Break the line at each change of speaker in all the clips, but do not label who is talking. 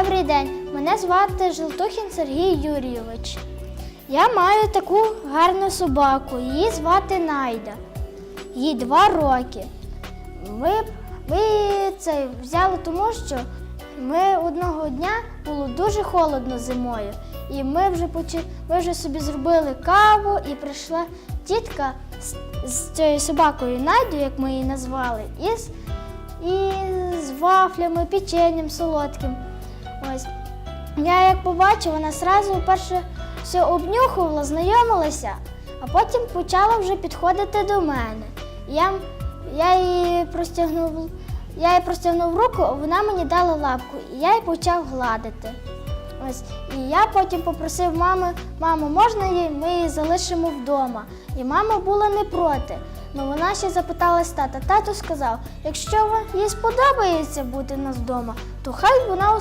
Добрий день, мене звати Желтухін Сергій Юрійович. Я маю таку гарну собаку, її звати Найда. Їй два роки. Ми, ми це взяли тому, що ми одного дня було дуже холодно зимою. І ми вже почи, ми вже собі зробили каву, і прийшла тітка з, з цією собакою Найдою, як ми її назвали, і з, і з вафлями, печенням солодким. Ось. Я як побачив, вона одразу перше все обнюхувала, знайомилася, а потім почала вже підходити до мене. Я, я її простягнув, я їй простягнув руку, вона мені дала лапку, і я її почав гладити. Ось. І я потім попросив мами, мамо, можна її, ми її залишимо вдома. І мама була не проти. Ну вона ще запиталась тата. Тато сказав, якщо їй сподобається бути нас вдома, то хай вона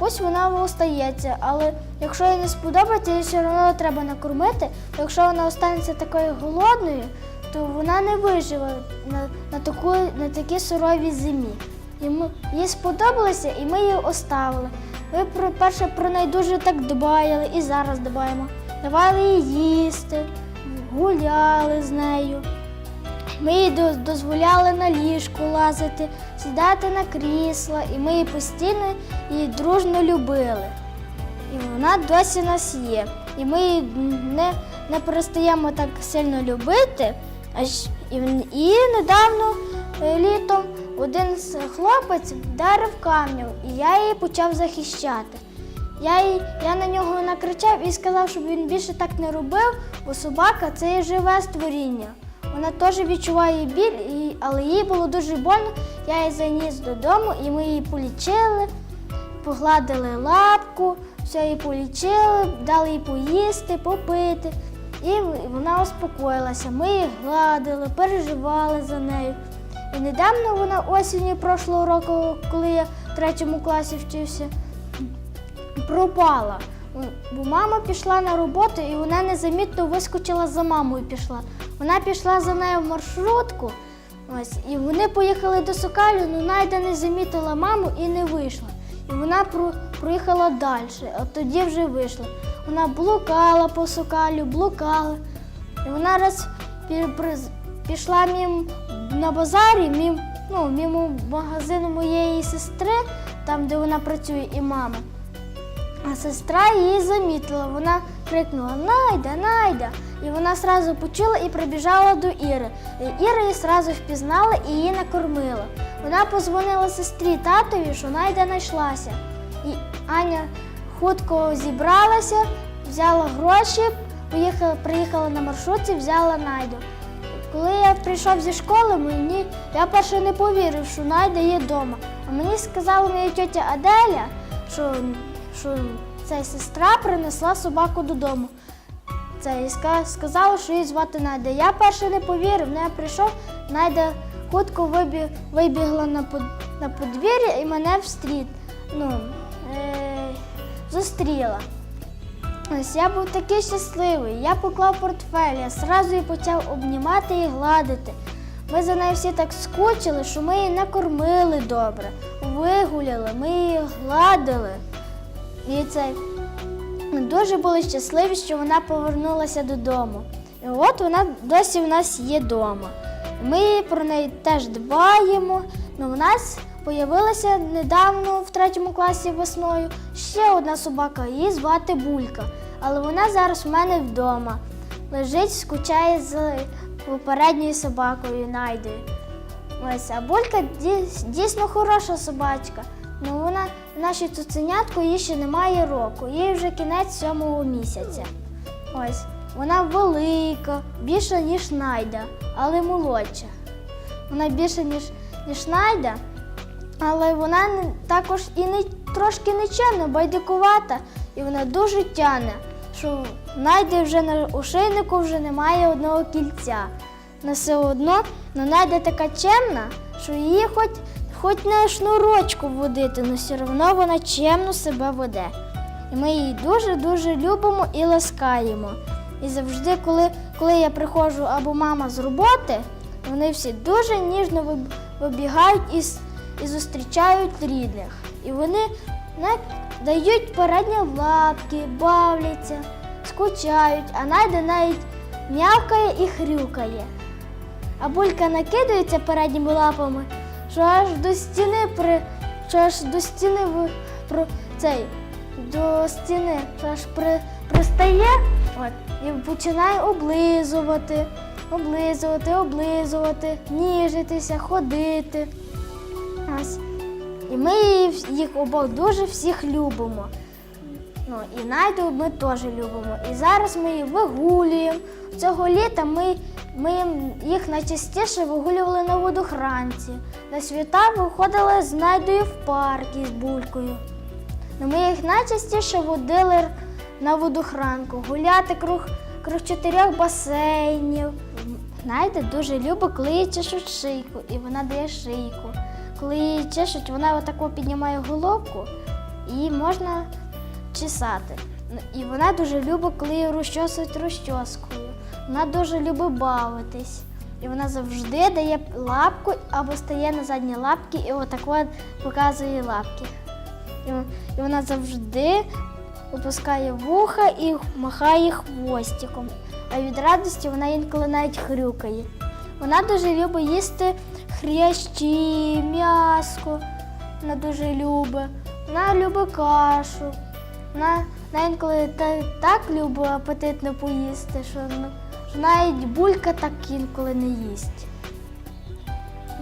ось вона остається. Але якщо їй не сподобається, їй все одно треба накормити. Якщо вона останеться такою голодною, то вона не виживе на, на, таку, на такій суровій зимі. І їй сподобалося, і ми її оставили. Ми про перше про неї дуже так дбаяли і зараз дбаємо. Давали їй їсти, гуляли з нею. Ми їй дозволяли на ліжку лазити, сідати на крісла, і ми її постійно її дружно любили. І вона досі нас є. І ми її не, не перестаємо так сильно любити. І, і недавно е, літом один з хлопець вдарив камнем, і я її почав захищати. Я, їй- я на нього накричав і сказав, щоб він більше так не робив, бо собака це є живе створіння. Вона теж відчуває біль, але їй було дуже больно. Я її заніс додому, і ми її полічили, погладили лапку, все її полічили, дали їй поїсти, попити. І вона успокоїлася. Ми її гладили, переживали за нею. І недавно вона осінню прошлого року, коли я в третьому класі вчився, пропала. Бо мама пішла на роботу і вона незамітно вискочила за мамою. Пішла. Вона пішла за нею в маршрутку. Ось, і вони поїхали до Сокалю, але Найда не замітила маму і не вийшла. І вона про, проїхала далі, а тоді вже вийшла. Вона блукала по Сокалю, блукала. І вона раз пішла мім на базарі, мім, ну, мимо магазину моєї сестри, там, де вона працює, і мама. А сестра її замітила. Вона крикнула Найда, Найда. І вона сразу почула і прибіжала до Іри. І Іра її сразу впізнала і її накормила. Вона позвонила сестрі татові, що Найда знайшлася. І Аня хутко зібралася, взяла гроші, поїхала, приїхала на маршрутці, взяла Найду. Коли я прийшов зі школи, мені я перше не повірив, що Найда є вдома. А мені сказала моя тітя Аделя, що, що ця сестра принесла собаку додому. Це сказала, що її звати Найда. Я перше не повірив, але я прийшов, Найда хутко вибіг, вибігла на, под, на подвір'я і мене встріт, ну, е, зустріла. Ось я був такий щасливий. Я поклав портфель, я одразу її почав обнімати і гладити. Ми за нею всі так скучили, що ми її накормили добре, вигуляли, ми її гладили. І це ми дуже були щасливі, що вона повернулася додому. І от вона досі в нас є вдома. Ми про неї теж дбаємо. Ну, у нас з'явилася недавно в третьому класі весною ще одна собака, її звати Булька. Але вона зараз в мене вдома. Лежить, скучає з попередньою собакою Найдою. Ось, а Булька дійсно хороша собачка. Ну вона нашій цуценятку їй ще немає року, їй вже кінець сьомого місяця. Ось, вона велика, більша, ніж Найда, але молодша. Вона більша, ніж, ніж Найда, але вона також і не трошки нечемна, байдикувата, і вона дуже тяне, що Найди вже на ошейнику вже немає одного кільця. Но все одно ну, Найда така чемна, що її хоч, хоч на шнурочку водити, але все одно вона чемно себе веде. І ми її дуже-дуже любимо і ласкаємо. І завжди, коли, коли я приходжу або мама з роботи, вони всі дуже ніжно вибігають і, і зустрічають рідних. І вони дають передні лапки, бавляться, скучають, а найде навіть м'явкає і хрюкає. А булька накидається передніми лапами, що аж до стіни при, що аж до стіни ви- про цей до стіни, що аж при, пристає от, і починає облизувати, облизувати, облизувати, ніжитися, ходити. Ось. І ми їх обох дуже всіх любимо. Ну, і Найду ми теж любимо. І зараз ми їх вигулюємо. Цього літа ми, ми їх найчастіше вигулювали на водохранці. На свята виходили з Найдою в парк із булькою. Ну, ми їх найчастіше водили на водохранку, гуляти круг, круг чотирьох басейнів. Найда дуже любить, коли шийку, і вона дає шийку. Коли її чешуть, вона отако піднімає головку і можна чесати. І вона дуже любить, коли її розчосують розчоскою. Вона дуже любить бавитись. І вона завжди дає лапку або стає на задні лапки і отако показує лапки. І вона завжди опускає вуха і махає хвостиком. А від радості вона інколи навіть хрюкає. Вона дуже любить їсти хрящі, м'яско. Вона дуже любить. Вона любить кашу. Вона, вона інколи та- так любить апетитно поїсти, що, що навіть булька так інколи не їсть.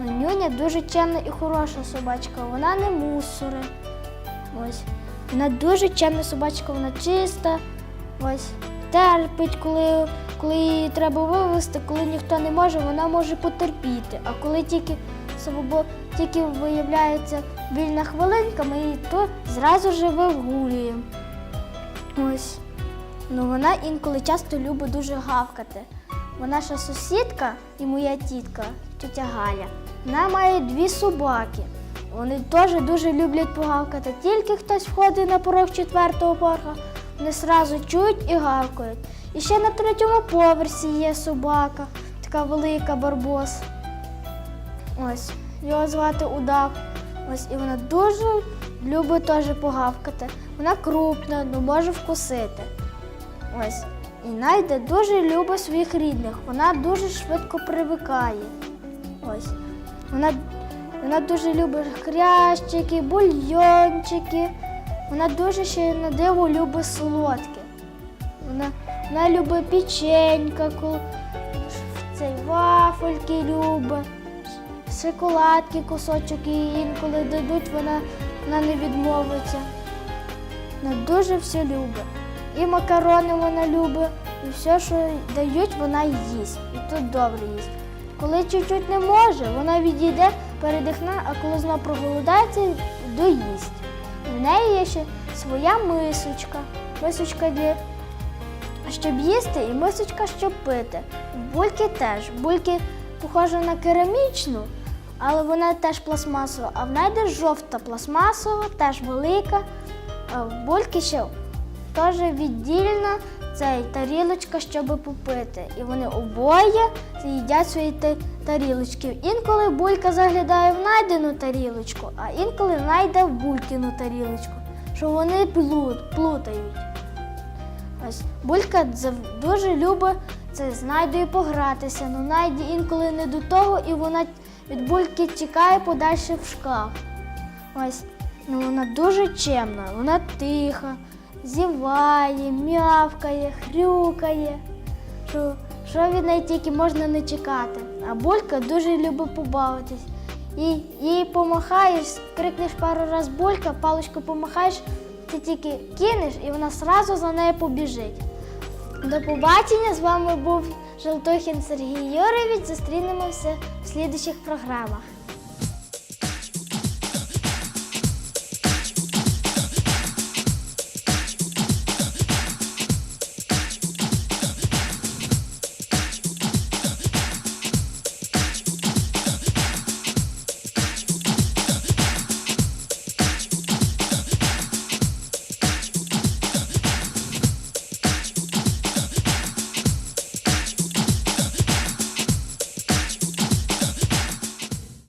Ну, Нюня дуже чемна і хороша собачка, вона не мусори. Ось. Вона дуже чемна собачка, вона чиста. Ось. Терпить, коли, коли її треба вивезти, коли ніхто не може, вона може потерпіти. А коли тільки, тільки виявляється вільна хвилинка, ми її то зразу ж вигулюємо. Ось. Ну, вона інколи часто любить дуже гавкати. Бо наша сусідка і моя тітка, тітя Галя, вона має дві собаки. Вони теж дуже люблять погавкати. Тільки хтось входить на порог четвертого поверха, вони одразу чують і гавкають. І ще на третьому поверсі є собака, така велика барбос. Ось, його звати Удав. Ось, і вона дуже любить теж погавкати. Вона крупна, але може вкусити. Ось. І Найда дуже любить своїх рідних. Вона дуже швидко привикає. Ось. Вона, вона дуже любить хрящики, бульйончики. Вона дуже ще на диво любить солодке. Вона, вона любить печенька, цей вафельки любить, шоколадки, кусочок їй інколи дадуть, вона, вона не відмовиться. Вона дуже все любить. І макарони вона любить, і все, що дають, вона їсть. І тут добре їсть. Коли чуть-чуть не може, вона відійде, передихне, а коли знов проголодається, доїсть. В неї є ще своя мисочка. Мисочка для щоб їсти, і мисочка, щоб пити. Бульки теж. Бульки похожа на керамічну, але вона теж пластмасова. А в неї жовта пластмасова, теж велика. В бульки ще теж віддільна цей тарілочка, щоб попити. І вони обоє їдять свої тарілочки. Інколи булька заглядає в найдену тарілочку, а інколи найде в булькину тарілочку, що вони плут, плутають. Ось Булька дуже любить це з Найдою погратися, але Найді інколи не до того, і вона від бульки тікає подальше в шкаф. Ось ну, вона дуже чемна, вона тиха, зіває, м'явкає, хрюкає. Що, що від неї тільки можна не чекати. А булька дуже любить побавитись. І їй помахаєш, крикнеш пару раз булька, паличку помахаєш, ти тільки кинеш і вона одразу за нею побіжить. До побачення з вами був Желтухін Сергій Юрійович. Зустрінемося в слідучих програмах.